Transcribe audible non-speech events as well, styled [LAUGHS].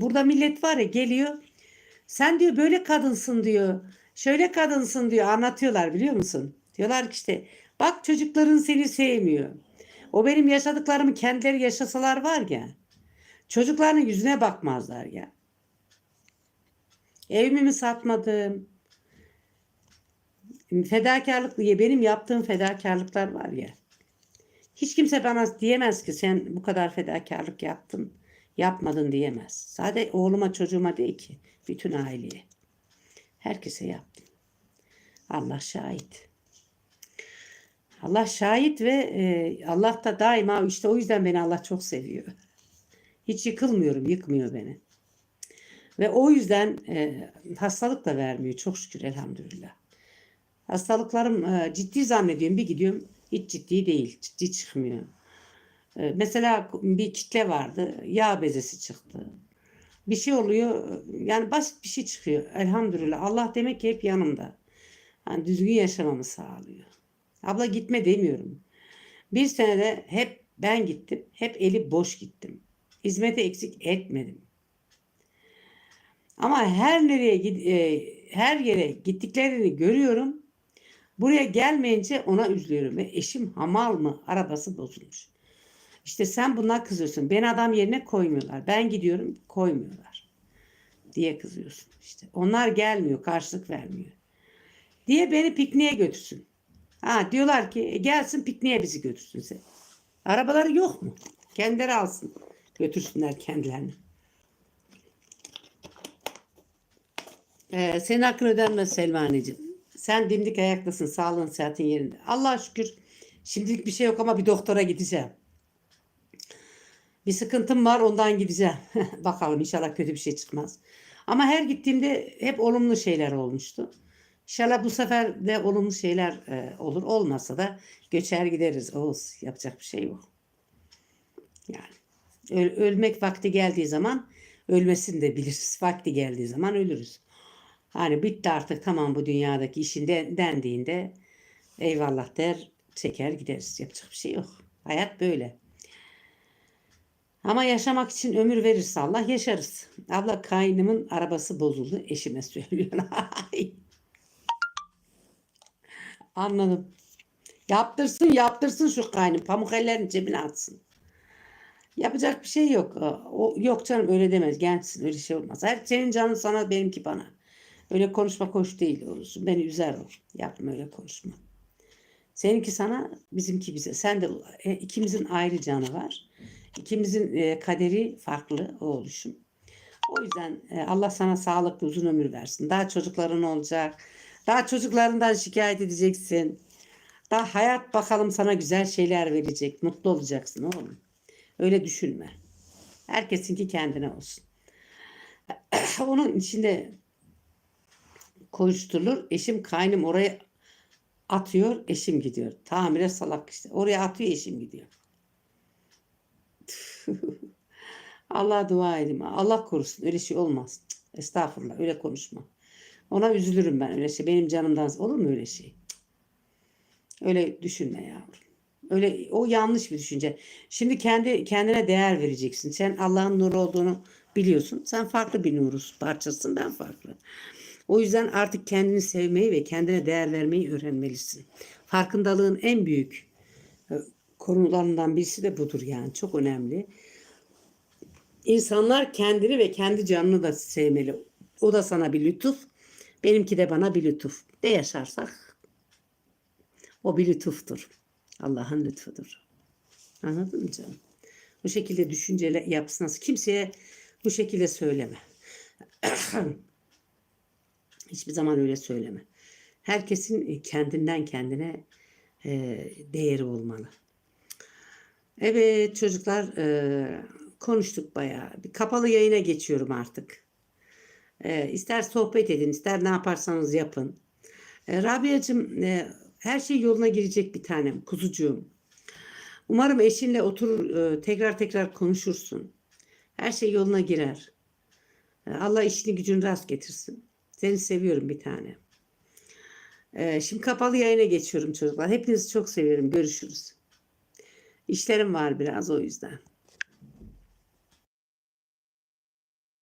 Burada millet var ya geliyor. Sen diyor böyle kadınsın diyor. Şöyle kadınsın diyor. Anlatıyorlar biliyor musun? Diyorlar ki işte bak çocukların seni sevmiyor. O benim yaşadıklarımı kendileri yaşasalar var ya. Çocukların yüzüne bakmazlar ya. Evimi mi satmadım? Fedakarlık diye benim yaptığım fedakarlıklar var ya. Hiç kimse bana diyemez ki sen bu kadar fedakarlık yaptın, yapmadın diyemez. Sadece oğluma çocuğuma değil ki, bütün aileye. Herkese yaptım. Allah şahit. Allah şahit ve e, Allah da daima işte o yüzden beni Allah çok seviyor. [LAUGHS] Hiç yıkılmıyorum, yıkmıyor beni. Ve o yüzden e, hastalık da vermiyor çok şükür elhamdülillah. Hastalıklarım e, ciddi zannediyorum bir gidiyorum hiç ciddi değil, ciddi çıkmıyor. E, mesela bir kitle vardı, yağ bezesi çıktı. Bir şey oluyor, yani basit bir şey çıkıyor. Elhamdülillah Allah demek ki hep yanımda. Yani düzgün yaşamamı sağlıyor. Abla gitme demiyorum. Bir senede hep ben gittim, hep eli boş gittim. Hizmete eksik etmedim. Ama her nereye e, her yere gittiklerini görüyorum. Buraya gelmeyince ona üzülüyorum. Ve eşim hamal mı? Arabası bozulmuş. İşte sen buna kızıyorsun. Beni adam yerine koymuyorlar. Ben gidiyorum koymuyorlar. Diye kızıyorsun. İşte onlar gelmiyor, karşılık vermiyor. Diye beni pikniğe götürsün. Ha diyorlar ki "E, gelsin pikniğe bizi götürsün sen. Arabaları yok mu? Kendileri alsın. Götürsünler kendilerini. Ee, senin hakkın ödenmez Selmaneciğim. Sen dimdik ayaktasın. Sağlığın, sıhhatin yerinde. Allah'a şükür. Şimdilik bir şey yok ama bir doktora gideceğim. Bir sıkıntım var ondan gideceğim. [LAUGHS] Bakalım inşallah kötü bir şey çıkmaz. Ama her gittiğimde hep olumlu şeyler olmuştu. İnşallah bu sefer de olumlu şeyler e, olur. Olmazsa da göçer gideriz. Oğuz yapacak bir şey yok. Yani öl- ölmek vakti geldiği zaman ölmesini de biliriz. Vakti geldiği zaman ölürüz. Hani bitti artık tamam bu dünyadaki işin de- dendiğinde eyvallah der çeker gideriz. Yapacak bir şey yok. Hayat böyle. Ama yaşamak için ömür verirse Allah yaşarız. Abla kaynımın arabası bozuldu. Eşime söylüyor. [LAUGHS] Anladım. Yaptırsın yaptırsın şu kaynım. Pamuk ellerini cebine atsın. Yapacak bir şey yok. O, yok canım öyle demez. Gençsin öyle şey olmaz. Her senin canın sana benimki bana. Öyle konuşma hoş değil olursun. Beni üzer o. Yapma öyle konuşma. Seninki sana, bizimki bize. Sen de e, ikimizin ayrı canı var. İkimizin e, kaderi farklı o oluşum. O yüzden e, Allah sana sağlıklı uzun ömür versin. Daha çocukların olacak. Daha çocuklarından şikayet edeceksin. Daha hayat bakalım sana güzel şeyler verecek. Mutlu olacaksın oğlum. Öyle düşünme. Herkesinki kendine olsun. [CLEARS THROAT] Onun içinde koşturulur. Eşim kaynım oraya atıyor. Eşim gidiyor. Tamire salak işte. Oraya atıyor eşim gidiyor. [LAUGHS] Allah dua edeyim. Allah korusun. Öyle şey olmaz. Cık, Estağfurullah. Öyle konuşma. Ona üzülürüm ben. Öyle şey. Benim canımdan olur mu öyle şey? Cık. Öyle düşünme yavrum. Öyle o yanlış bir düşünce. Şimdi kendi kendine değer vereceksin. Sen Allah'ın nuru olduğunu biliyorsun. Sen farklı bir nurus parçasın. Ben farklı. O yüzden artık kendini sevmeyi ve kendine değer vermeyi öğrenmelisin. Farkındalığın en büyük e, konularından birisi de budur yani. Çok önemli. İnsanlar kendini ve kendi canını da sevmeli. O da sana bir lütuf. Benimki de bana bir lütuf. Ne yaşarsak o bir lütuftur. Allah'ın lütfudur. Anladın mı canım? Bu şekilde düşünceler yapsın. Kimseye bu şekilde söyleme. [CLEARS THROAT] Hiçbir zaman öyle söyleme. Herkesin kendinden kendine e, değeri olmalı. Evet çocuklar e, konuştuk bayağı. Bir kapalı yayına geçiyorum artık. E, ister sohbet edin, ister ne yaparsanız yapın. E, Rabia'cığım e, her şey yoluna girecek bir tanem, kuzucuğum. Umarım eşinle oturur e, tekrar tekrar konuşursun. Her şey yoluna girer. E, Allah işini gücünü rast getirsin. Seni seviyorum bir tane. E, şimdi kapalı yayına geçiyorum çocuklar. Hepinizi çok seviyorum. Görüşürüz. İşlerim var biraz o yüzden.